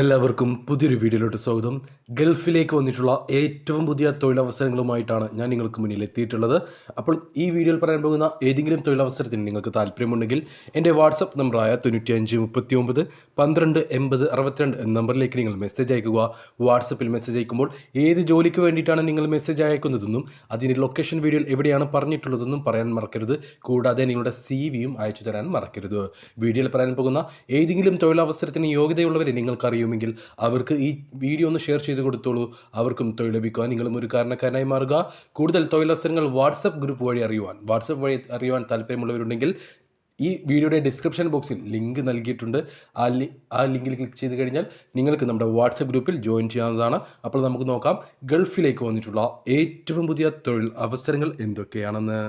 എല്ലാവർക്കും പുതിയൊരു വീഡിയോയിലോട്ട് സ്വാഗതം. ഗൾഫിലേക്ക് വന്നിട്ടുള്ള ഏറ്റവും പുതിയ തൊഴിലവസരങ്ങളുമായിട്ടാണ് ഞാൻ നിങ്ങൾക്ക് മുന്നിൽ എത്തിയിട്ടുള്ളത്. അപ്പോൾ ഈ വീഡിയോയിൽ പറയാൻ പോകുന്ന ഏതെങ്കിലും തൊഴിലവസരത്തിന് നിങ്ങൾക്ക് താല്പര്യമുണ്ടെങ്കിൽ എന്റെ വാട്സപ്പ് നമ്പറായ തൊണ്ണൂറ്റി അഞ്ച് മുപ്പത്തി ഒമ്പത് പന്ത്രണ്ട് എൺപത് അറുപത്തിരണ്ട് എന്ന നമ്പറിലേക്ക് നിങ്ങൾ മെസ്സേജ് അയക്കുക. വാട്സപ്പിൽ മെസ്സേജ് അയക്കുമ്പോൾ ഏത് ജോലിക്ക് വേണ്ടിയിട്ടാണ് നിങ്ങൾ മെസ്സേജ് അയക്കുന്നതെന്നും അതിന്റെ ലൊക്കേഷൻ വീഡിയോയിൽ എവിടെയാണ് പറഞ്ഞിട്ടുള്ളതെന്നും പറയാൻ മറക്കരുത്. കൂടാതെ നിങ്ങളുടെ സി വിയും അയച്ചു തരാൻ മറക്കരുത്. വീഡിയോയിൽ പറയാൻ പോകുന്ന ഏതെങ്കിലും തൊഴിലവസരത്തിന് യോഗ്യതയുള്ളവരെ നിങ്ങൾക്കറിയുമെങ്കിൽ അവർക്ക് ഈ വീഡിയോ ഒന്ന് ഷെയർ ചെയ്ത് കൊടുത്തോളൂ. അവർക്കും തൊഴിൽ ലഭിക്കുവാൻ നിങ്ങളും ഒരു കാരണക്കാരനായി മാറുക. കൂടുതൽ തൊഴിലവസരങ്ങൾ വാട്സപ്പ് ഗ്രൂപ്പ് വഴി അറിയുവാൻ വാട്സപ്പ് വഴി അറിയുവാൻ താല്പര്യമുള്ളവരുണ്ടെങ്കിൽ ഈ വീഡിയോയുടെ ഡിസ്ക്രിപ്ഷൻ ബോക്സിൽ ലിങ്ക് നൽകിയിട്ടുണ്ട്. ആ ലി ആ ലിങ്കിൽ ക്ലിക്ക് ചെയ്ത് കഴിഞ്ഞാൽ നിങ്ങൾക്ക് നമ്മുടെ വാട്സപ്പ് ഗ്രൂപ്പിൽ ജോയിൻ ചെയ്യാവുന്നതാണ്. അപ്പോൾ നമുക്ക് നോക്കാം ഗൾഫിലേക്ക് വന്നിട്ടുള്ള ഏറ്റവും പുതിയ തൊഴിൽ അവസരങ്ങൾ എന്തൊക്കെയാണെന്ന്.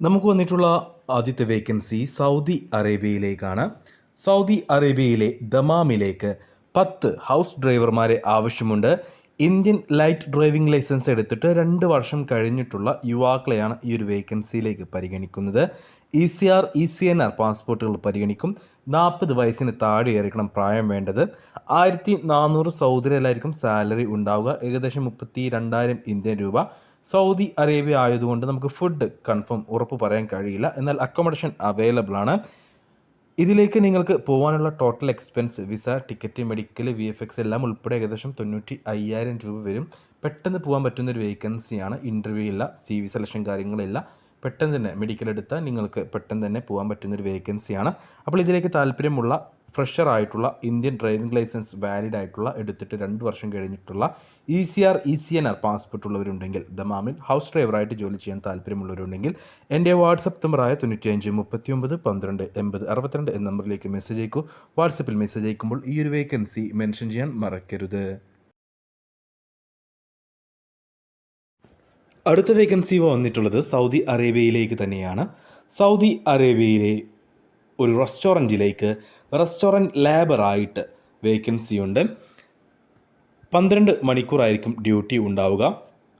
നമുക്ക് വന്നിട്ടുള്ള ആദ്യത്തെ വേക്കൻസി സൗദി അറേബ്യയിലേക്കാണ്. സൗദി അറേബ്യയിലെ ദമാമിലേക്ക് പത്ത് ഹൗസ് ഡ്രൈവർമാരെ ആവശ്യമുണ്ട്. ഇന്ത്യൻ ലൈറ്റ് ഡ്രൈവിംഗ് ലൈസൻസ് എടുത്തിട്ട് രണ്ട് വർഷം കഴിഞ്ഞിട്ടുള്ള യുവാക്കളെയാണ് ഈ ഒരു വേക്കൻസിയിലേക്ക് പരിഗണിക്കുന്നത്. E C R E C N R പാസ്പോർട്ടുകൾ പരിഗണിക്കും. നാൽപ്പത് വയസ്സിന് താഴെയായിരിക്കണം പ്രായം വേണ്ടത്. ആയിരത്തി നാനൂറ് സൗദി റിയലായിരിക്കും സാലറി ഉണ്ടാവുക. ഏകദേശം മുപ്പത്തി രണ്ടായിരം ഇന്ത്യൻ രൂപ. സൗദി അറേബ്യ ആയതുകൊണ്ട് നമുക്ക് ഫുഡ് കൺഫേം ഉറപ്പ് പറയാൻ കഴിയില്ല. എന്നാൽ അക്കോമഡേഷൻ അവൈലബിൾ ആണ്. ഇതിലേക്ക് നിങ്ങൾക്ക് പോകാനുള്ള total expense visa ticket medical V F X എല്ലാം ഉൾപ്പെടെ ഏകദേശം തൊണ്ണൂറ്റി അയ്യായിരം രൂപ വരും. പെട്ടെന്ന് പോകാൻ പറ്റുന്ന ഒരു വേക്കൻസിയാണ് ഇന്റർവ്യൂ ഇല്ല സി വി സെലക്ഷൻ കാര്യങ്ങളില്ല പെട്ടെന്ന് തന്നെ മെഡിക്കൽ എടുത്താൽ നിങ്ങൾക്ക് പെട്ടെന്ന് തന്നെ പോകാൻ പറ്റുന്ന ഒരു വേക്കൻസിയാണ് അപ്പോൾ ഇതിലേക്ക് താല്പര്യമുള്ള ഫ്രഷർ ആയിട്ടുള്ള ഇന്ത്യൻ ഡ്രൈവിംഗ് ലൈസൻസ് വാലിഡ് ആയിട്ടുള്ള എടുത്തിട്ട് രണ്ട് വർഷം കഴിഞ്ഞിട്ടുള്ള E C R E C N R passport ഉള്ളവരുണ്ടെങ്കിൽ ദമാമിൽ ഹൗസ് ഡ്രൈവറായിട്ട് ജോലി ചെയ്യാൻ താല്പര്യമുള്ളവരുണ്ടെങ്കിൽ എന്റെ വാട്സപ്പ് നമ്പറായ തൊണ്ണൂറ്റി അഞ്ച് മുപ്പത്തി ഒമ്പത് പന്ത്രണ്ട് എൺപത് അറുപത്തിരണ്ട് എന്ന നമ്പറിലേക്ക് മെസ്സേജ് അയക്കൂ. വാട്സപ്പിൽ മെസ്സേജ് അയക്കുമ്പോൾ ഈ ഒരു വേക്കൻസി മെൻഷൻ ചെയ്യാൻ മറക്കരുത്. അടുത്ത വേക്കൻസി വന്നിട്ടുള്ളത് സൗദി അറേബ്യയിലേക്ക് തന്നെയാണ്. സൗദി അറേബ്യയിലെ ഒരു റെസ്റ്റോറന്റിലേക്ക് റെസ്റ്റോറന്റ് ലേബറായിട്ട് വേക്കൻസി ഉണ്ട്. പന്ത്രണ്ട് മണിക്കൂറായിരിക്കും ഡ്യൂട്ടി ഉണ്ടാവുക.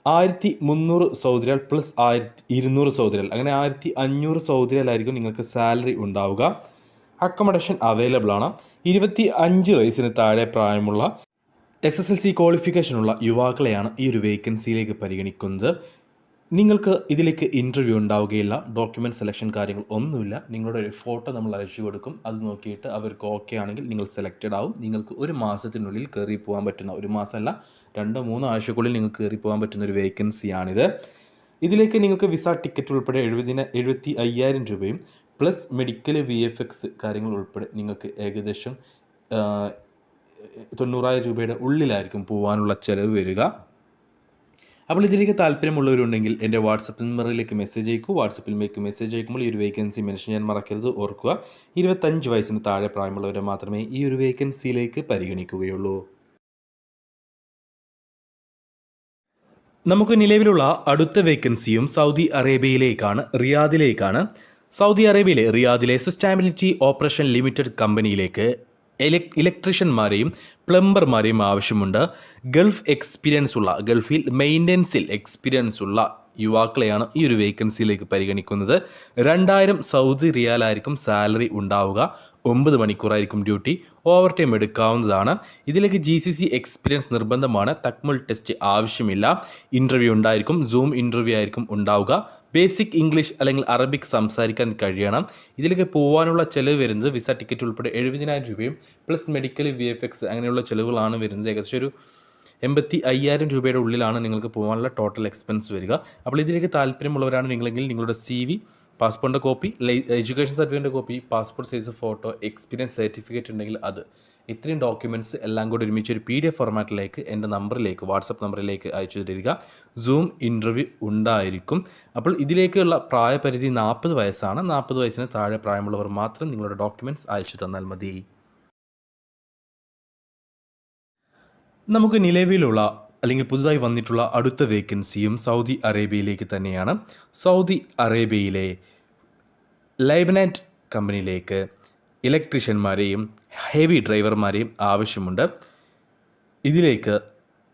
ആയിരത്തി മുന്നൂറ് സൗദി റിയാൽ പ്ലസ് ആയിരത്തി ഇരുന്നൂറ് സൗദി റിയാൽ അങ്ങനെ ആയിരത്തി അഞ്ഞൂറ് സൗദി റിയാലായിരിക്കും നിങ്ങൾക്ക് സാലറി ഉണ്ടാവുക. അക്കോമഡേഷൻ അവൈലബിൾ ആണ്. ഇരുപത്തി അഞ്ച് വയസ്സിന് താഴെ പ്രായമുള്ള എസ് എസ് എൽ സി ക്വാളിഫിക്കേഷനുള്ള യുവാക്കളെയാണ് ഈ ഒരു വേക്കൻസിയിലേക്ക് പരിഗണിക്കുന്നത്. നിങ്ങൾക്ക് ഇതിലേക്ക് ഇന്റർവ്യൂ ഉണ്ടാവുകയില്ല ഡോക്യുമെന്റ് സെലക്ഷൻ കാര്യങ്ങൾ ഒന്നുമില്ല. നിങ്ങളുടെ ഒരു ഫോട്ടോ നമ്മൾ അയച്ചു കൊടുക്കും. അത് നോക്കിയിട്ട് അവർക്ക് ഓക്കെ ആണെങ്കിൽ നിങ്ങൾ സെലക്റ്റഡ് ആവും. നിങ്ങൾക്ക് ഒരു മാസത്തിനുള്ളിൽ കയറി പോകാൻ പറ്റുന്ന ഒരു മാസമല്ല രണ്ടോ മൂന്നോ ആഴ്ചക്കുള്ളിൽ നിങ്ങൾക്ക് കയറി പോകാൻ പറ്റുന്ന ഒരു വേക്കൻസിയാണിത് ഇതിലേക്ക് നിങ്ങൾക്ക് വിസ ടിക്കറ്റ് ഉൾപ്പെടെ എഴുപതിന എഴുപത്തി അയ്യായിരം രൂപയും plus medical V F X കാര്യങ്ങൾ ഉൾപ്പെടെ നിങ്ങൾക്ക് ഏകദേശം തൊണ്ണൂറായിരം രൂപയുടെ ഉള്ളിലായിരിക്കും പോകാനുള്ള ചിലവ് വരിക. അപ്പോൾ ഇതിലേക്ക് താല്പര്യമുള്ളവരുണ്ടെങ്കിൽ എന്റെ വാട്സപ്പ് നമ്പറിലേക്ക് മെസ്സേജ് അയക്കൂ. വാട്സപ്പിലേക്ക് മെസ്സേജ് അയക്കുമ്പോൾ ഈ ഒരു വേക്കൻസി മെൻഷൻ ചെയ്യാൻ മറക്കരുത്. ഓർക്കുക ഇരുപത്തഞ്ച് വയസ്സിന് താഴെ പ്രായമുള്ളവരെ മാത്രമേ ഈ ഒരു വേക്കൻസിയിലേക്ക് പരിഗണിക്കുകയുള്ളൂ. നമുക്ക് നിലവിലുള്ള അടുത്ത വേക്കൻസിയും സൗദി അറേബ്യയിലേക്കാണ് റിയാദിലേക്കാണ്. സൗദി അറേബ്യയിലെ റിയാദിലെ സസ്റ്റൈബിലിറ്റി ഓപ്പറേഷൻ ലിമിറ്റഡ് കമ്പനിയിലേക്ക് ഇലക്ട്രീഷ്യന്മാരെയും പ്ലംബർമാരെയും ആവശ്യമുണ്ട്. ഗൾഫ് എക്സ്പീരിയൻസ് ഉള്ള ഗൾഫിൽ മെയിന്റനൻസിൽ എക്സ്പീരിയൻസ് ഉള്ള യുവാക്കളെയാണ് ഈ ഒരു വേക്കൻസിയിലേക്ക് പരിഗണിക്കുന്നത്. രണ്ടായിരം സൗദി റിയാലായിരിക്കും സാലറി ഉണ്ടാവുക. ഒമ്പത് മണിക്കൂറായിരിക്കും ഡ്യൂട്ടി. ഓവർ ടൈം എടുക്കാവുന്നതാണ്. ഇതിലേക്ക് ജി സി സി എക്സ്പീരിയൻസ് നിർബന്ധമാണ്. തക്മൽ ടെസ്റ്റ് ആവശ്യമില്ല. ഇന്റർവ്യൂ ഉണ്ടായിരിക്കും. സൂം ഇന്റർവ്യൂ ആയിരിക്കും ഉണ്ടാവുക. ബേസിക് ഇംഗ്ലീഷ് അല്ലെങ്കിൽ അറബിക് സംസാരിക്കാൻ കഴിയണം. ഇതിലേക്ക് പോകാനുള്ള ചിലവ് വരുന്നത് വിസ ടിക്കറ്റ് ഉൾപ്പെടെ എഴുപതിനായിരം രൂപയും plus medical V F X അങ്ങനെയുള്ള ചിലവുകളാണ് വരുന്നത്. ഏകദേശം ഒരു എൺപത്തി അയ്യായിരം രൂപയുടെ ഉള്ളിലാണ് നിങ്ങൾക്ക് പോകാനുള്ള ടോട്ടൽ എക്സ്പെൻസ് വരിക. അപ്പോൾ ഇതിലേക്ക് താല്പര്യമുള്ളവരാണ് നിങ്ങളെങ്കിൽ നിങ്ങളുടെ സി വി പാസ്പോർട്ടിന്റെ copy education സർട്ടിഫിക്കറ്റിന്റെ copy passport size photo experience certificate ഉണ്ടെങ്കിൽ അത്. ഇത്രയും ഡോക്യുമെന്റ്സ് എല്ലാം കൂടി ഒരുമിച്ച് ഒരു പി ഡി എഫ് ഫോർമാറ്റിലേക്ക് എന്റെ നമ്പറിലേക്ക് വാട്സപ്പ് നമ്പറിലേക്ക് അയച്ചു തരിക. സൂം ഇന്റർവ്യൂ ഉണ്ടായിരിക്കും. അപ്പോൾ ഇതിലേക്കുള്ള പ്രായപരിധി നാൽപ്പത് വയസ്സാണ്. നാൽപ്പത് വയസ്സിന് താഴെ പ്രായമുള്ളവർ മാത്രം നിങ്ങളുടെ ഡോക്യുമെന്റ്സ് അയച്ചു തന്നാൽ മതി. നമുക്ക് നിലവിലുള്ള അല്ലെങ്കിൽ പുതുതായി വന്നിട്ടുള്ള അടുത്ത വേക്കൻസിയും സൗദി അറേബ്യയിലേക്ക് തന്നെയാണ്. സൗദി അറേബ്യയിലെ ലൈബനറ്റ് കമ്പനിയിലേക്ക് ഇലക്ട്രീഷ്യന്മാരെയും ഹെവി ഡ്രൈവർമാരെയും ആവശ്യമുണ്ട്. ഇതിലേക്ക്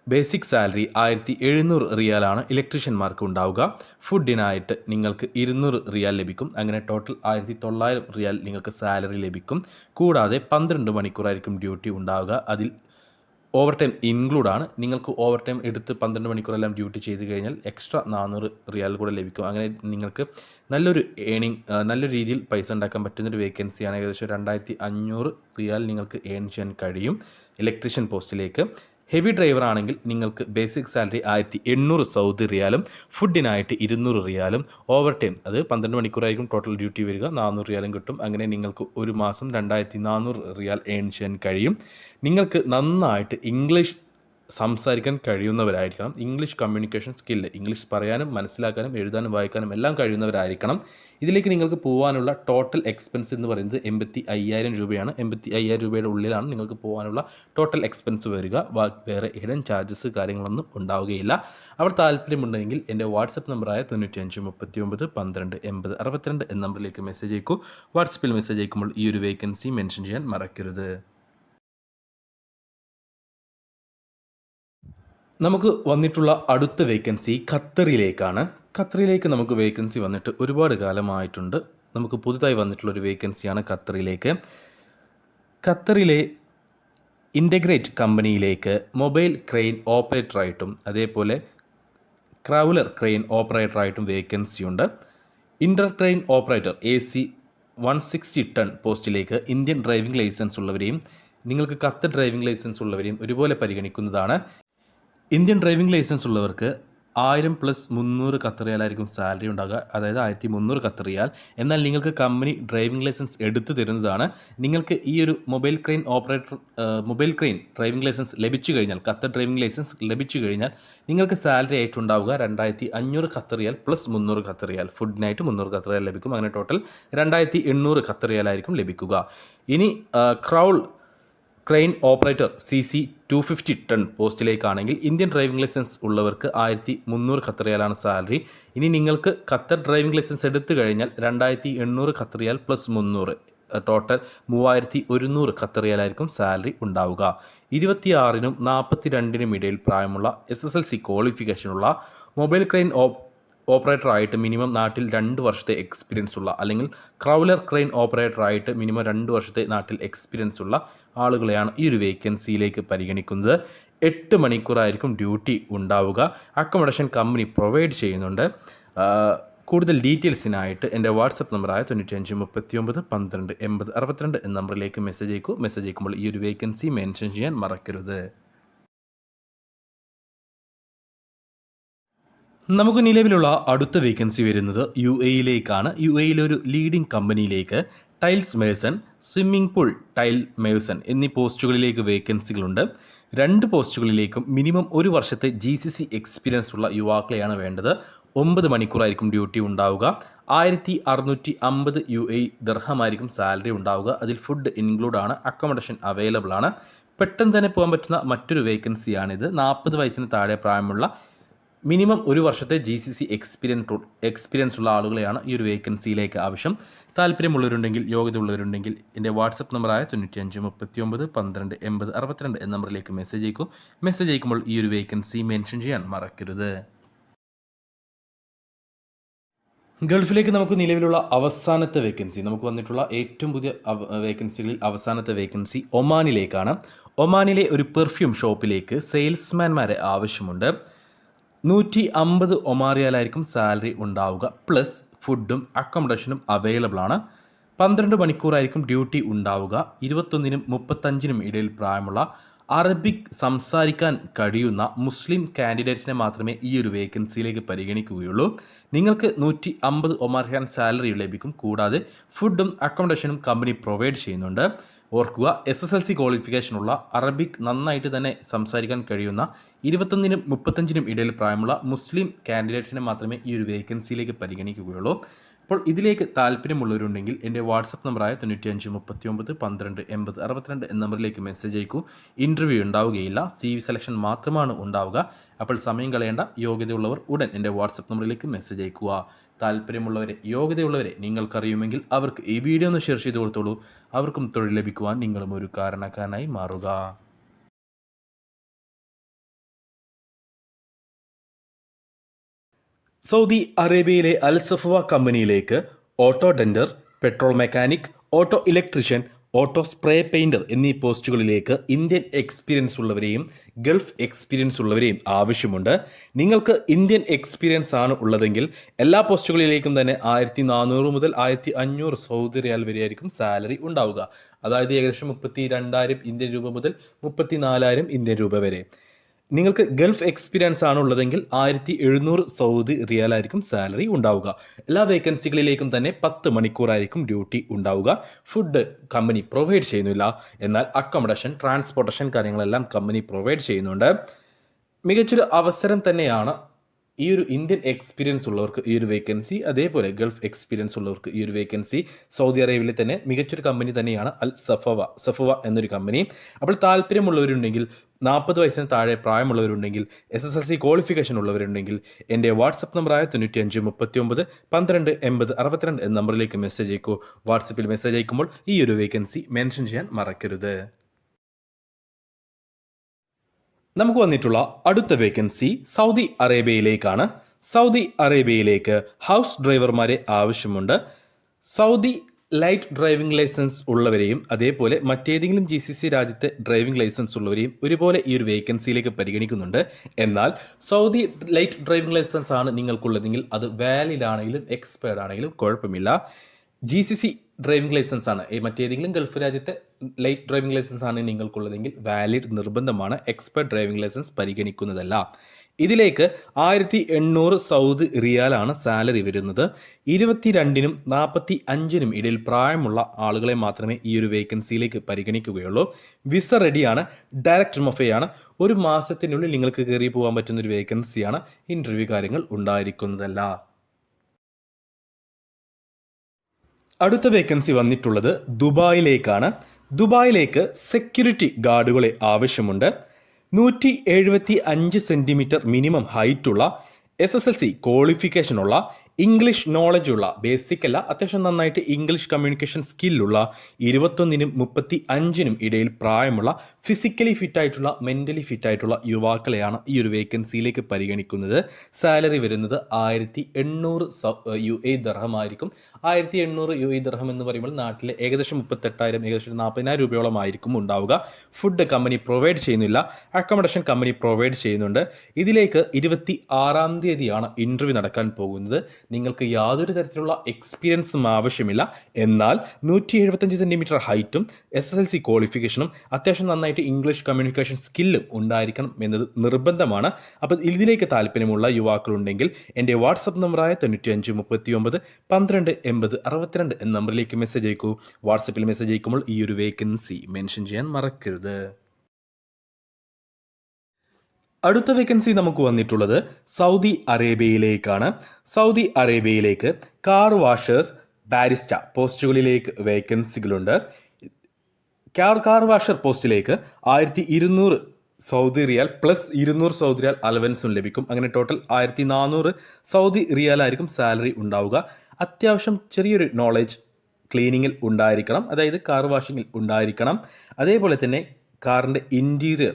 ബേസിക് സാലറി ആയിരത്തി എഴുന്നൂറ് റിയാലാണ് ഇലക്ട്രീഷ്യന്മാർക്ക് ഉണ്ടാവുക. ഫുഡിനായിട്ട് നിങ്ങൾക്ക് ഇരുന്നൂറ് റിയാൽ ലഭിക്കും. അങ്ങനെ ടോട്ടൽ ആയിരത്തി തൊള്ളായിരം റിയാൽ നിങ്ങൾക്ക് സാലറി ലഭിക്കും. കൂടാതെ പന്ത്രണ്ട് മണിക്കൂറായിരിക്കും ഡ്യൂട്ടി ഉണ്ടാവുക. അതിൽ ഓവർ ടൈം ഇൻക്ലൂഡ് ആണ്. നിങ്ങൾക്ക് ഓവർ ടൈം എടുത്ത് പന്ത്രണ്ട് മണിക്കൂറെല്ലാം ഡ്യൂട്ടി ചെയ്ത് കഴിഞ്ഞാൽ എക്സ്ട്രാ നാനൂറ് റിയാൽ കൂടെ ലഭിക്കും. അങ്ങനെ നിങ്ങൾക്ക് നല്ലൊരു ഏണിങ് നല്ല രീതിയിൽ പൈസ ഉണ്ടാക്കാൻ പറ്റുന്നൊരു വേക്കൻസിയാണ് ഏകദേശം രണ്ടായിരത്തി അഞ്ഞൂറ് റിയാൽ നിങ്ങൾക്ക് ഏൺ ചെയ്യാൻ കഴിയും. ഇലക്ട്രീഷ്യൻ പോസ്റ്റിലേക്ക് ഹെവി ഡ്രൈവർ ആണെങ്കിൽ നിങ്ങൾക്ക് ബേസിക് സാലറി ആയിരത്തി എണ്ണൂറ് സൗദി റിയാലും ഫുഡിനായിട്ട് ഇരുന്നൂറ് റിയാലും ഓവർ ടൈം അത് പന്ത്രണ്ട് മണിക്കൂറായിരിക്കും ടോട്ടൽ ഡ്യൂട്ടി വരിക നാനൂറ് റിയാലും കിട്ടും. അങ്ങനെ നിങ്ങൾക്ക് ഒരു മാസം രണ്ടായിരത്തി നാനൂറ് റിയാൽ ഏൺ ചെയ്യാൻ കഴിയും. നിങ്ങൾക്ക് നന്നായിട്ട് ഇംഗ്ലീഷ് സംസാരിക്കാൻ കഴിയുന്നവരായിരിക്കണം. ഇംഗ്ലീഷ് കമ്മ്യൂണിക്കേഷൻ സ്കില്ല് ഇംഗ്ലീഷ് പറയാനും മനസ്സിലാക്കാനും എഴുതാനും വായിക്കാനും എല്ലാം കഴിയുന്നവരായിരിക്കണം. ഇതിലേക്ക് നിങ്ങൾക്ക് പോകാനുള്ള ടോട്ടൽ എക്സ്പെൻസ് എന്ന് പറയുന്നത് എൺപത്തി അയ്യായിരം രൂപയാണ്. എൺപത്തി അയ്യായിരം രൂപയുടെ ഉള്ളിലാണ് നിങ്ങൾക്ക് പോകാനുള്ള ടോട്ടൽ എക്സ്പെൻസ് വരിക. വേറെ ഹിഡൻ ചാർജസ് കാര്യങ്ങളൊന്നും ഉണ്ടാവുകയില്ല. അവർ താല്പര്യമുണ്ടെങ്കിൽ എന്റെ വാട്സപ്പ് നമ്പറായ തൊണ്ണൂറ്റി അഞ്ച് മുപ്പത്തി ഒമ്പത് പന്ത്രണ്ട് എൺപത് അറുപത്തിരണ്ട് എന്ന നമ്പറിലേക്ക് മെസ്സേജ് അയക്കൂ. വാട്സപ്പിൽ മെസ്സേജ് അയക്കുമ്പോൾ ഈ ഒരു വേക്കൻസി മെൻഷൻ ചെയ്യാൻ മറക്കരുത്. നമുക്ക് വന്നിട്ടുള്ള അടുത്ത വേക്കൻസി ഖത്തറിലേക്കാണ്. ഖത്തറിലേക്ക് നമുക്ക് വേക്കൻസി വന്നിട്ട് ഒരുപാട് കാലമായിട്ടുണ്ട്. നമുക്ക് പുതുതായി വന്നിട്ടുള്ള ഒരു വേക്കൻസിയാണ് ഖത്തറിലേക്ക്. ഖത്തറിലെ ഇന്റഗ്രേറ്റ് കമ്പനിയിലേക്ക് മൊബൈൽ ക്രെയിൻ ഓപ്പറേറ്ററായിട്ടും അതേപോലെ ക്രൗലർ ക്രെയിൻ ഓപ്പറേറ്ററായിട്ടും വേക്കൻസി ഉണ്ട്. Inter crane operator A C one sixty ton പോസ്റ്റിലേക്ക് ഇന്ത്യൻ ഡ്രൈവിംഗ് ലൈസൻസ് ഉള്ളവരെയും നിങ്ങൾക്ക് കത്ത് ഡ്രൈവിംഗ് ലൈസൻസ് ഉള്ളവരെയും ഒരുപോലെ പരിഗണിക്കുന്നതാണ്. ഇന്ത്യൻ ഡ്രൈവിംഗ് ലൈസൻസ് ഉള്ളവർക്ക് ആയിരം പ്ലസ് മുന്നൂറ് കത്തറിയാലായിരിക്കും സാലറി ഉണ്ടാകുക അതായത് ആയിരത്തി മുന്നൂറ് കത്തറിയാൽ. എന്നാൽ നിങ്ങൾക്ക് കമ്പനി ഡ്രൈവിംഗ് ലൈസൻസ് എടുത്തു തരുന്നതാണ്. നിങ്ങൾക്ക് ഈ ഒരു mobile crane operator mobile crane driving licence ലഭിച്ചു കഴിഞ്ഞാൽ ഖത്തർ ഡ്രൈവിംഗ് ലൈസൻസ് ലഭിച്ചു കഴിഞ്ഞാൽ നിങ്ങൾക്ക് സാലറി ആയിട്ടുണ്ടാവുക. രണ്ടായിരത്തി അഞ്ഞൂറ് കത്തറിയാൽ പ്ലസ് മുന്നൂറ് കത്തറിയാൽ ഫുഡിനായിട്ട് മുന്നൂറ് കത്തറിയാൽ ലഭിക്കും. അങ്ങനെ ടോട്ടൽ രണ്ടായിരത്തി എണ്ണൂറ് കത്തറിയാലായിരിക്കും ലഭിക്കുക. ഇനി crawl crane operator C C two fifty ton പോസ്റ്റിലേക്കാണെങ്കിൽ Indian driving licence ഉള്ളവർക്ക് ആയിരത്തി മുന്നൂറ് ഖത്തറിയാലാണ് സാലറി. ഇനി നിങ്ങൾക്ക് ഖത്തർ ഡ്രൈവിംഗ് ലൈസൻസ് എടുത്തു കഴിഞ്ഞാൽ രണ്ടായിരത്തി എണ്ണൂറ് ഖത്തറിയാൽ പ്ലസ് മുന്നൂറ്. ടോട്ടൽ മൂവായിരത്തി ഒരുന്നൂറ് ഖത്തറിയാലായിരിക്കും സാലറി ഉണ്ടാവുക. ഇരുപത്തിയാറിനും നാൽപ്പത്തി രണ്ടിനും ഇടയിൽ പ്രായമുള്ള എസ് എസ് എൽ സി ക്വാളിഫിക്കേഷനുള്ള മൊബൈൽ ക്രെയിൻ ഓപ്പ് ഓപ്പറേറ്റർ ആയിട്ട് മിനിമം നാട്ടിൽ രണ്ട് വർഷത്തെ എക്സ്പീരിയൻസ് ഉള്ള അല്ലെങ്കിൽ ക്രൗലർ ക്രെയിൻ ഓപ്പറേറ്റർ ആയിട്ട് മിനിമം രണ്ട് വർഷത്തെ നാട്ടിൽ എക്സ്പീരിയൻസ് ഉള്ള ആളുകളെയാണ് ഈ ഒരു വേക്കൻസിയിലേക്ക് പരിഗണിക്കുന്നത്. എട്ട് മണിക്കൂറായിരിക്കും ഡ്യൂട്ടി ഉണ്ടാവുക. അക്കോമഡേഷൻ കമ്പനി പ്രൊവൈഡ് ചെയ്യുന്നുണ്ട്. കൂടുതൽ ഡീറ്റെയിൽസിനായിട്ട് എന്റെ വാട്സപ്പ് നമ്പറായ തൊണ്ണൂറ്റി അഞ്ച് മുപ്പത്തി ഒമ്പത് പന്ത്രണ്ട് എൺപത് അറുപത്തിരണ്ട് എന്ന നമ്പറിലേക്ക് മെസ്സേജ് അയക്കൂ. മെസ്സേജ് അയക്കുമ്പോൾ ഈ ഒരു വേക്കൻസി മെൻഷൻ ചെയ്യാൻ മറക്കരുത്. നമുക്ക് നിലവിലുള്ള അടുത്ത വേക്കൻസി വരുന്നത് യു എയിലേക്കാണ്. യു എയിലെ ഒരു ലീഡിംഗ് കമ്പനിയിലേക്ക് tiles mason swimming pool tile mason എന്നീ പോസ്റ്റുകളിലേക്ക് വേക്കൻസികളുണ്ട് രണ്ട് പോസ്റ്റുകളിലേക്കും മിനിമം ഒരു വർഷത്തെ ജി സി സി എക്സ്പീരിയൻസ് ഉള്ള യുവാക്കളെയാണ് വേണ്ടത്. ഒമ്പത് മണിക്കൂറായിരിക്കും ഡ്യൂട്ടി ഉണ്ടാവുക. ആയിരത്തി അറുന്നൂറ്റി അമ്പത് യു എ ദർഹമായിരിക്കും സാലറി ഉണ്ടാവുക. അതിൽ ഫുഡ് ഇൻക്ലൂഡ് ആണ് അക്കോമഡേഷൻ അവൈലബിൾ ആണ്. പെട്ടെന്ന് തന്നെ പോകാൻ പറ്റുന്ന മറ്റൊരു വേക്കൻസിയാണിത് നാൽപ്പത് വയസ്സിന് താഴെ പ്രായമുള്ള മിനിമം ഒരു വർഷത്തെ G C C experience experience ഉള്ള ആളുകളെയാണ് ഈ ഒരു വേക്കൻസിയിലേക്ക് ആവശ്യം. താല്പര്യമുള്ളവരുണ്ടെങ്കിൽ യോഗ്യത ഉള്ളവരുണ്ടെങ്കിൽ എന്റെ വാട്സപ്പ് നമ്പറായ തൊണ്ണൂറ്റി അഞ്ച് മുപ്പത്തി ഒമ്പത് പന്ത്രണ്ട് എൺപത് അറുപത്തിരണ്ട് എന്ന നമ്പറിലേക്ക് മെസ്സേജ് അയക്കും. മെസ്സേജ് അയക്കുമ്പോൾ ഈ ഒരു വേക്കൻസി മെൻഷൻ ചെയ്യാൻ മറക്കരുത്. ഗൾഫിലേക്ക് നമുക്ക് നിലവിലുള്ള അവസാനത്തെ വേക്കൻസി നമുക്ക് വന്നിട്ടുള്ള ഏറ്റവും പുതിയ വേക്കൻസികളിൽ അവസാനത്തെ വേക്കൻസി ഒമാനിലേക്കാണ്. ഒമാനിലെ ഒരു പെർഫ്യൂം ഷോപ്പിലേക്ക് സെയിൽസ്മാൻമാരെ ആവശ്യമുണ്ട്. നൂറ്റി അമ്പത് ഒമാറിയാലായിരിക്കും സാലറി ഉണ്ടാവുക. പ്ലസ് ഫുഡും അക്കോമഡേഷനും അവൈലബിൾ ആണ്. പന്ത്രണ്ട് മണിക്കൂറായിരിക്കും ഡ്യൂട്ടി ഉണ്ടാവുക. ഇരുപത്തൊന്നിനും മുപ്പത്തഞ്ചിനും ഇടയിൽ പ്രായമുള്ള അറബിക് സംസാരിക്കാൻ കഴിയുന്ന മുസ്ലിം കാൻഡിഡേറ്റ്സിനെ മാത്രമേ ഈ ഒരു വേക്കൻസിയിലേക്ക് പരിഗണിക്കുകയുള്ളൂ. നിങ്ങൾക്ക് നൂറ്റി അമ്പത് ഒമാർഹാൻ സാലറി ലഭിക്കും. കൂടാതെ ഫുഡും അക്കോമഡേഷനും കമ്പനി പ്രൊവൈഡ് ചെയ്യുന്നുണ്ട്. ഓർക്കുക എസ് എസ് എൽ സി ക്വാളിഫിക്കേഷനുള്ള അറബിക് നന്നായിട്ട് തന്നെ സംസാരിക്കാൻ കഴിയുന്ന ഇരുപത്തൊന്നിനും മുപ്പത്തഞ്ചിനും ഇടയിൽ പ്രായമുള്ള മുസ്ലിം കാൻഡിഡേറ്റ്സിനെ മാത്രമേ ഈ ഒരു വേക്കൻസിയിലേക്ക് പരിഗണിക്കുകയുള്ളൂ. അപ്പോൾ ഇതിലേക്ക് താല്പര്യമുള്ളവരുണ്ടെങ്കിൽ എന്റെ വാട്സപ്പ് നമ്പറായ തൊണ്ണൂറ്റി അഞ്ച് മുപ്പത്തി ഒമ്പത് പന്ത്രണ്ട് എൺപത് അറുപത്തിരണ്ട് എന്ന നമ്പറിലേക്ക് മെസ്സേജ് അയക്കൂ. ഇന്റർവ്യൂ ഉണ്ടാവുകയില്ല. സി വി സെലക്ഷൻ മാത്രമാണ് ഉണ്ടാവുക. അപ്പോൾ സമയം കളയേണ്ട യോഗ്യതയുള്ളവർ ഉടൻ എന്റെ വാട്സപ്പ് നമ്പറിലേക്ക് മെസ്സേജ് അയക്കുക. താല്പര്യമുള്ളവരെ യോഗ്യതയുള്ളവരെ നിങ്ങൾക്കറിയുമെങ്കിൽ അവർക്ക് ഈ വീഡിയോ ഒന്ന് ഷെയർ ചെയ്ത് കൊടുത്തോളൂ. അവർക്കും തൊഴിൽ ലഭിക്കുവാൻ നിങ്ങളും ഒരു കാരണക്കാരനായി മാറുക. സൗദി അറേബ്യയിലെ അൽ സഫുവ കമ്പനിയിലേക്ക് auto denter petrol mechanic auto electrician auto spray painter എന്നീ പോസ്റ്റുകളിലേക്ക് ഇന്ത്യൻ എക്സ്പീരിയൻസ് ഉള്ളവരെയും ഗൾഫ് എക്സ്പീരിയൻസ് ഉള്ളവരെയും ആവശ്യമുണ്ട്. നിങ്ങൾക്ക് ഇന്ത്യൻ എക്സ്പീരിയൻസ് ആണ് ഉള്ളതെങ്കിൽ എല്ലാ പോസ്റ്റുകളിലേക്കും തന്നെ ആയിരത്തി നാനൂറ് മുതൽ ആയിരത്തി അഞ്ഞൂറ് സൗദി റിയാൽ വരെയായിരിക്കും സാലറി ഉണ്ടാവുക. അതായത് ഏകദേശം മുപ്പത്തി രണ്ടായിരം ഇന്ത്യൻ രൂപ മുതൽ മുപ്പത്തി നാലായിരം ഇന്ത്യൻ രൂപ വരെ. നിങ്ങൾക്ക് ഗൾഫ് എക്സ്പീരിയൻസ് ആണ് ഉള്ളതെങ്കിൽ ആയിരത്തി എഴുന്നൂറ് സൗദി റിയാലായിരിക്കും സാലറി ഉണ്ടാവുക. എല്ലാ വേക്കൻസികളിലേക്കും തന്നെ പത്ത് മണിക്കൂറായിരിക്കും ഡ്യൂട്ടി ഉണ്ടാവുക. ഫുഡ് കമ്പനി പ്രൊവൈഡ് ചെയ്യുന്നില്ല. എന്നാൽ അക്കോമഡേഷൻ ട്രാൻസ്പോർട്ടേഷൻ കാര്യങ്ങളെല്ലാം കമ്പനി പ്രൊവൈഡ് ചെയ്യുന്നുണ്ട്. മികച്ചൊരു അവസരം തന്നെയാണ് ഈ ഒരു ഇന്ത്യൻ എക്സ്പീരിയൻസ് ഉള്ളവർക്ക് ഈ ഒരു വേക്കൻസി അതേപോലെ ഗൾഫ് എക്സ്പീരിയൻസ് ഉള്ളവർക്ക് ഈ ഒരു വേക്കൻസി സൗദി അറേബ്യയിലെ തന്നെ മികച്ചൊരു കമ്പനി തന്നെയാണ് അൽ സഫവ സഫവ എന്നൊരു കമ്പനി അപ്പോൾ താല്പര്യമുള്ളവരുണ്ടെങ്കിൽ നാൽപ്പത് വയസ്സിന് താഴെ പ്രായമുള്ളവരുണ്ടെങ്കിൽ S S L C qualification ഉള്ളവരുണ്ടെങ്കിൽ എന്റെ വാട്സപ്പ് നമ്പറായ തൊണ്ണൂറ്റി അഞ്ച് മുപ്പത്തി ഒമ്പത് പന്ത്രണ്ട് എൺപത് അറുപത്തിരണ്ട് എന്ന നമ്പറിലേക്ക് മെസ്സേജ് അയക്കൂ. വാട്സപ്പിൽ മെസ്സേജ് അയക്കുമ്പോൾ ഈ ഒരു വേക്കൻസി മെൻഷൻ ചെയ്യാൻ മറക്കരുത്. നമുക്ക് വന്നിട്ടുള്ള അടുത്ത വേക്കൻസി സൗദി അറേബ്യയിലേക്കാണ്. സൗദി അറേബ്യയിലേക്ക് ഹൗസ് ഡ്രൈവർമാരെ ആവശ്യമുണ്ട്. സൗദി ലൈറ്റ് ഡ്രൈവിംഗ് ലൈസൻസ് ഉള്ളവരെയും അതേപോലെ മറ്റേതെങ്കിലും ജി സി സി രാജ്യത്തെ ഡ്രൈവിംഗ് ലൈസൻസ് ഉള്ളവരെയും ഒരുപോലെ ഈ ഒരു വേക്കൻസിയിലേക്ക് പരിഗണിക്കുന്നുണ്ട്. എന്നാൽ സൗദി ലൈറ്റ് ഡ്രൈവിംഗ് ലൈസൻസ് ആണ് നിങ്ങൾക്കുള്ളതെങ്കിൽ അത് വാലിഡ് ആണെങ്കിലും എക്സ്പയർഡ് ആണെങ്കിലും കുഴപ്പമില്ല. G C C driving licence ആണ്. മറ്റേതെങ്കിലും ഗൾഫ് രാജ്യത്തെ ലൈറ്റ് ഡ്രൈവിംഗ് ലൈസൻസ് ആണ് നിങ്ങൾക്കുള്ളതെങ്കിൽ വാലിഡ് നിർബന്ധമാണ് എക്സ്പയർഡ് ഡ്രൈവിംഗ് ലൈസൻസ് പരിഗണിക്കുന്നതല്ല. ഇതിലേക്ക് ആയിരത്തി എണ്ണൂറ് സൗദ് റിയാലാണ് സാലറി വരുന്നത്. ഇരുപത്തിരണ്ടിനും നാൽപ്പത്തി അഞ്ചിനും ഇടയിൽ പ്രായമുള്ള ആളുകളെ മാത്രമേ ഈ ഒരു വേക്കൻസിയിലേക്ക് പരിഗണിക്കുകയുള്ളൂ. വിസ റെഡിയാണ്. ഡയറക്ടർ മൊഫയാണ് ഒരു മാസത്തിനുള്ളിൽ നിങ്ങൾക്ക് കയറി പോകാൻ പറ്റുന്ന ഒരു വേക്കൻസിയാണ് ഇന്റർവ്യൂ കാര്യങ്ങൾ ഉണ്ടായിരിക്കുന്നതല്ല. അടുത്ത വേക്കൻസി വന്നിട്ടുള്ളത് ദുബായിലേക്കാണ്. ദുബായിലേക്ക് സെക്യൂരിറ്റി ഗാർഡുകളെ ആവശ്യമുണ്ട്. നൂറ്റി എഴുപത്തി അഞ്ച് സെന്റിമീറ്റർ മിനിമം ഹൈറ്റുള്ള എസ് എസ് എൽ സി ക്വാളിഫിക്കേഷനുള്ള ഇംഗ്ലീഷ് നോളജ് ഉള്ള ബേസിക് അല്ല അത്യാവശ്യം നന്നായിട്ട് ഇംഗ്ലീഷ് കമ്മ്യൂണിക്കേഷൻ സ്കില്ലുള്ള ഇരുപത്തൊന്നിനും മുപ്പത്തി അഞ്ചിനും ഇടയിൽ പ്രായമുള്ള ഫിസിക്കലി ഫിറ്റായിട്ടുള്ള മെന്റലി ഫിറ്റായിട്ടുള്ള യുവാക്കളെയാണ് ഈ ഒരു വേക്കൻസിയിലേക്ക് പരിഗണിക്കുന്നത്. സാലറി വരുന്നത് ആയിരത്തി എണ്ണൂറ് യു എ ദർഹമായിരിക്കും. ആയിരത്തി എണ്ണൂറ് യു ഇ ദർഹം എന്ന് പറയുമ്പോൾ നാട്ടിലെ ഏകദേശം മുപ്പത്തെട്ടായിരം ഏകദേശം നാൽപ്പതിനായിരം രൂപയോളം ആയിരിക്കും ഉണ്ടാവുക. ഫുഡ് കമ്പനി പ്രൊവൈഡ് ചെയ്യുന്നില്ല. അക്കോമഡേഷൻ കമ്പനി പ്രൊവൈഡ് ചെയ്യുന്നുണ്ട്. ഇതിലേക്ക് ഇരുപത്തി ആറാം തീയതിയാണ് ഇന്റർവ്യൂ നടക്കാൻ പോകുന്നത്. നിങ്ങൾക്ക് യാതൊരു തരത്തിലുള്ള എക്സ്പീരിയൻസും ആവശ്യമില്ല. എന്നാൽ നൂറ്റി എഴുപത്തഞ്ച് സെന്റിമീറ്റർ ഹൈറ്റും എസ് എസ് എൽ സി ക്വാളിഫിക്കേഷനും അത്യാവശ്യം നന്നായിട്ട് ഇംഗ്ലീഷ് കമ്മ്യൂണിക്കേഷൻ സ്കില്ലും ഉണ്ടായിരിക്കണം എന്നത് നിർബന്ധമാണ്. അപ്പോൾ ഇതിലേക്ക് താല്പര്യമുള്ള യുവാക്കളുണ്ടെങ്കിൽ എന്റെ വാട്സപ്പ് നമ്പറായ തൊണ്ണൂറ്റി അഞ്ച് മുപ്പത്തി ഒമ്പത് പന്ത്രണ്ട് എൺപത് അറുപത്തിരണ്ട് എന്ന നമ്പറിലേക്ക് മെസ്സേജ് അയക്കൂ. വാട്സപ്പിൽ മെസ്സേജ് അയക്കുമ്പോൾ ഈ ഒരു വേക്കൻസി മെൻഷൻ ചെയ്യാൻ മറക്കരുത്. അടുത്ത വേക്കൻസി നമുക്ക് വന്നിട്ടുള്ളത് സൗദി അറേബ്യയിലേക്കാണ്. സൗദി അറേബ്യയിലേക്ക് കാർ വാഷേഴ്സ് ബാരിസ്റ്റ പോസ്റ്റുകളിലേക്ക് വേക്കൻസികളുണ്ട് കാർ കാർ വാഷർ പോസ്റ്റിലേക്ക് ആയിരത്തി ഇരുന്നൂറ് സൗദി റിയാൽ പ്ലസ് ഇരുന്നൂറ് സൗദി റിയാൽ അലവൻസും ലഭിക്കും. അങ്ങനെ ടോട്ടൽ ആയിരത്തി നാനൂറ് സൗദി റിയാലായിരിക്കും സാലറി ഉണ്ടാവുക. അത്യാവശ്യം ചെറിയൊരു നോളജ് ക്ലീനിങ്ങിൽ ഉണ്ടായിരിക്കണം. അതായത് കാർ വാഷിങ്ങിൽ ഉണ്ടായിരിക്കണം. അതേപോലെ തന്നെ കാറിന്റെ ഇന്റീരിയർ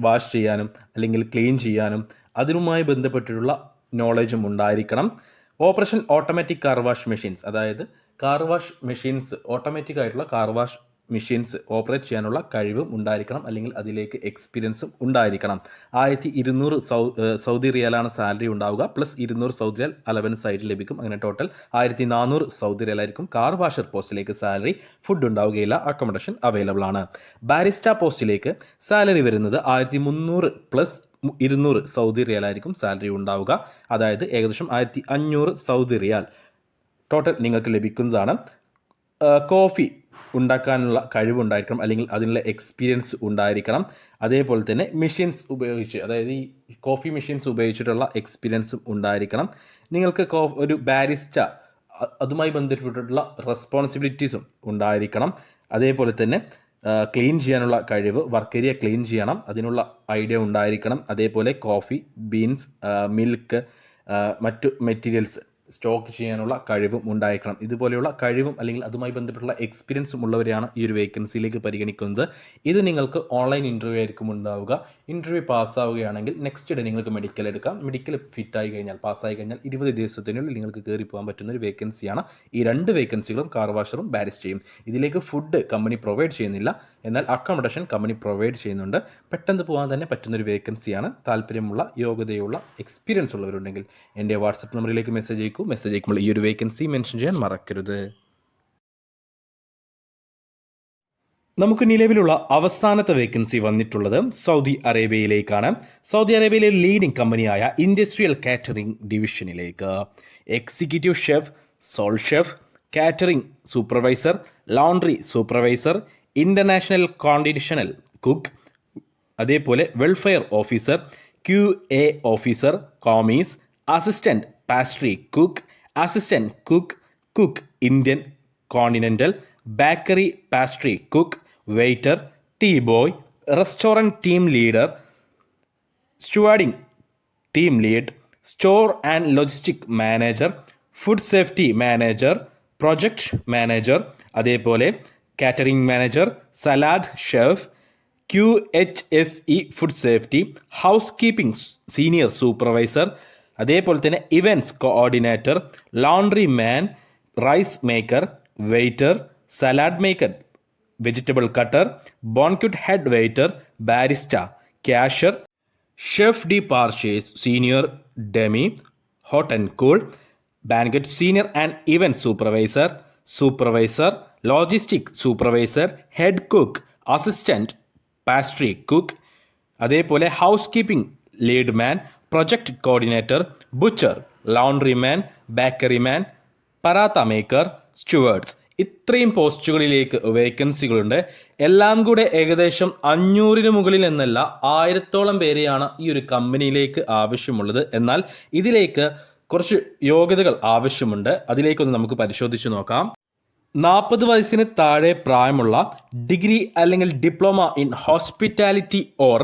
വാഷ് ചെയ്യാനും അല്ലെങ്കിൽ ക്ലീൻ ചെയ്യാനും അതിനുമായി ബന്ധപ്പെട്ടിട്ടുള്ള നോളജും ഉണ്ടായിരിക്കണം. Operation automatic car wash machines അതായത് കാർ വാഷ് മെഷീൻസ് ഓട്ടോമാറ്റിക് ആയിട്ടുള്ള കാർ വാഷ് മെഷീൻസ് ഓപ്പറേറ്റ് ചെയ്യാനുള്ള കഴിവും ഉണ്ടായിരിക്കണം അല്ലെങ്കിൽ അതിലേക്ക് എക്സ്പീരിയൻസും ഉണ്ടായിരിക്കണം. ആയിരത്തി ഇരുന്നൂറ് സൗദി റിയാലാണ് സാലറി ഉണ്ടാവുക പ്ലസ് ഇരുന്നൂറ് സൗദി റിയാൽ അലവൻസ് ആയിട്ട് ലഭിക്കും. അങ്ങനെ ടോട്ടൽ ആയിരത്തി നാനൂറ് സൗദി റിയാലായിരിക്കും കാർ വാഷർ പോസ്റ്റിലേക്ക് സാലറി ഫുഡ് ഉണ്ടാവുകയില്ല അക്കോമഡേഷൻ അവൈലബിൾ ആണ്. ബാരിസ്റ്റ പോസ്റ്റിലേക്ക് സാലറി വരുന്നത് ആയിരത്തി മുന്നൂറ് പ്ലസ് ഇരുന്നൂറ് സൗദി റിയാലായിരിക്കും സാലറി ഉണ്ടാവുക. അതായത് ഏകദേശം ആയിരത്തി അഞ്ഞൂറ് സൗദി റിയാൽ ടോട്ടൽ നിങ്ങൾക്ക് ലഭിക്കുന്നതാണ്. കോഫി ഉണ്ടാക്കാനുള്ള കഴിവുണ്ടായിരിക്കണം അല്ലെങ്കിൽ അതിനുള്ള എക്സ്പീരിയൻസ് ഉണ്ടായിരിക്കണം. അതേപോലെ തന്നെ മെഷീൻസ് ഉപയോഗിച്ച് അതായത് ഈ കോഫി മെഷീൻസ് ഉപയോഗിച്ചിട്ടുള്ള എക്സ്പീരിയൻസും ഉണ്ടായിരിക്കണം. നിങ്ങൾക്ക് ഒരു ബാരിസ്റ്റ അതുമായി ബന്ധപ്പെട്ടിട്ടുള്ള റെസ്പോൺസിബിലിറ്റീസും ഉണ്ടായിരിക്കണം. അതേപോലെ തന്നെ ക്ലീൻ ചെയ്യാനുള്ള കഴിവ് വർക്ക് ഏരിയ ക്ലീൻ ചെയ്യണം. അതിനുള്ള ഐഡിയ ഉണ്ടായിരിക്കണം. അതേപോലെ കോഫി ബീൻസ് മിൽക്ക് മറ്റു മെറ്റീരിയൽസ് സ്റ്റോക്ക് ചെയ്യാനുള്ള കഴിവും ഉണ്ടായിരിക്കണം ഇതുപോലെയുള്ള കഴിവും അല്ലെങ്കിൽ അതുമായി ബന്ധപ്പെട്ടുള്ള എക്സ്പീരിയൻസും ഉള്ളവരെയാണ് ഈ ഒരു വേക്കൻസിയിലേക്ക് പരിഗണിക്കുന്നത്. ഇത് നിങ്ങൾക്ക് ഓൺലൈൻ ഇന്റർവ്യൂ ആയിരിക്കും ഉണ്ടാവുക. ഇന്റർവ്യൂ പാസ്സാവുകയാണെങ്കിൽ നെക്സ്റ്റ് ഡേ നിങ്ങൾക്ക് മെഡിക്കൽ എടുക്കാം. മെഡിക്കൽ ഫിറ്റായി കഴിഞ്ഞാൽ പാസ്സായി കഴിഞ്ഞാൽ ഇരുപത് ദിവസത്തിനുള്ളിൽ നിങ്ങൾക്ക് കയറി പോകാൻ പറ്റുന്ന ഒരു വേക്കൻസിയാണ് ഈ രണ്ട് വേക്കൻസികളും കാർ വാഷറും ബാരിസ്റ്റയും ഇതിലേക്ക് ഫുഡ് കമ്പനി പ്രൊവൈഡ് ചെയ്യുന്നില്ല. എന്നാൽ അക്കോമഡേഷൻ കമ്പനി പ്രൊവൈഡ് ചെയ്യുന്നുണ്ട്. പെട്ടെന്ന് പോകാൻ തന്നെ പറ്റുന്നൊരു വേക്കൻസിയാണ് താല്പര്യമുള്ള യോഗ്യതയുള്ള എക്സ്പീരിയൻസ് ഉള്ളവരുണ്ടെങ്കിൽ എന്റെ വാട്സപ്പ് നമ്പറിലേക്ക് മെസ്സേജ് അയക്കൂ. മെസ്സേജ് അയക്കുമ്പോൾ ഈ ഒരു വേക്കൻസി മെൻഷൻ ചെയ്യാൻ മറക്കരുത്. നമുക്ക് നിലവിലുള്ള അവസാനത്തെ വേക്കൻസി വന്നിട്ടുള്ളത് സൗദി അറേബ്യയിലേക്കാണ്. സൗദി അറേബ്യയിലെ ലീഡിംഗ് കമ്പനിയായ industrial catering ഡിവിഷനിലേക്ക് executive chef sous chef catering supervisor laundry supervisor international conditional cook അതേപോലെ welfare officer Q A officer commis assistant pastry cook assistant cook cook Indian continental bakery pastry cook waiter tea boy restaurant team leader stewarding team lead store and logistic manager food safety manager project manager അതേപോലെ catering manager salad chef Q H S E food safety housekeeping senior supervisor അതേപോലെ തന്നെ events coordinator laundry man rice maker waiter salad maker vegetable cutter ബോൺക്യൂട്ട് head waiter barista cashier chef de partie senior demi hot and cool banquet senior and event supervisor supervisor logistic supervisor head cook assistant pastry cook അതേപോലെ housekeeping lead man project coordinator butcher laundry man bakery man paratha maker stewards ഇത്രയും പോസ്റ്റുകളിലേക്ക് വേക്കൻസികളുണ്ട്. എല്ലാം കൂടെ ഏകദേശം അഞ്ഞൂറിന് മുകളിൽ എന്നല്ല ആയിരത്തോളം പേരെയാണ് ഈ ഒരു കമ്പനിയിലേക്ക് ആവശ്യമുള്ളത്. എന്നാൽ ഇതിലേക്ക് കുറച്ച് യോഗ്യതകൾ ആവശ്യമുണ്ട്. അതിലേക്കൊന്ന് നമുക്ക് പരിശോധിച്ചു നോക്കാം. നാൽപ്പത് വയസ്സിന് താഴെ പ്രായമുള്ള ഡിഗ്രി അല്ലെങ്കിൽ diploma in hospitality or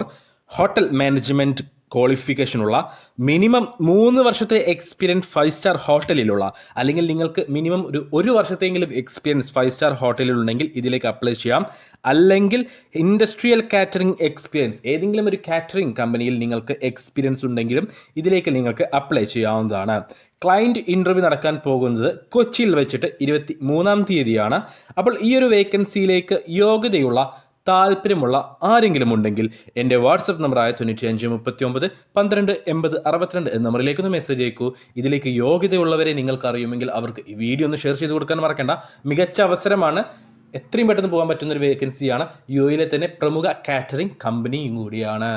hotel management ക്വാളിഫിക്കേഷനുള്ള minimum മൂന്ന് വർഷത്തെ എക്സ്പീരിയൻസ് ഫൈവ് സ്റ്റാർ ഹോട്ടലിലുള്ള അല്ലെങ്കിൽ നിങ്ങൾക്ക് മിനിമം ഒരു ഒരു വർഷത്തെങ്കിലും എക്സ്പീരിയൻസ് ഫൈവ് സ്റ്റാർ ഹോട്ടലിലുണ്ടെങ്കിൽ ഇതിലേക്ക് അപ്ലൈ ചെയ്യാം. അല്ലെങ്കിൽ ഇൻഡസ്ട്രിയൽ കാറ്ററിംഗ് എക്സ്പീരിയൻസ് ഏതെങ്കിലും ഒരു കാറ്ററിംഗ് കമ്പനിയിൽ നിങ്ങൾക്ക് എക്സ്പീരിയൻസ് ഉണ്ടെങ്കിലും ഇതിലേക്ക് നിങ്ങൾക്ക് അപ്ലൈ ചെയ്യാവുന്നതാണ്. ക്ലയന്റ് ഇന്റർവ്യൂ നടക്കാൻ പോകുന്നത് കൊച്ചിയിൽ വെച്ചിട്ട് ഇരുപത്തി മൂന്നാം തീയതിയാണ്. അപ്പോൾ ഈ ഒരു വേക്കൻസിയിലേക്ക് യോഗ്യതയുള്ള താല്പര്യമുള്ള ആരെങ്കിലും ഉണ്ടെങ്കിൽ എന്റെ വാട്സപ്പ് നമ്പറായ തൊണ്ണൂറ്റി അഞ്ച് മുപ്പത്തി ഒമ്പത് പന്ത്രണ്ട് എൺപത് അറുപത്തിരണ്ട് എന്ന നമ്പറിലേക്ക് ഒന്ന് മെസ്സേജ് അയക്കൂ. ഇതിലേക്ക് യോഗ്യതയുള്ളവരെ നിങ്ങൾക്ക് അറിയുമെങ്കിൽ അവർക്ക് ഈ വീഡിയോ ഒന്ന് ഷെയർ ചെയ്ത് കൊടുക്കാൻ മറക്കേണ്ട. മികച്ച അവസരമാണ് എത്രയും പെട്ടെന്ന് പോകാൻ പറ്റുന്ന ഒരു വേക്കൻസിയാണ് യു എയിലെ തന്നെ പ്രമുഖ കാറ്ററിംഗ് കമ്പനിയും കൂടിയാണ്.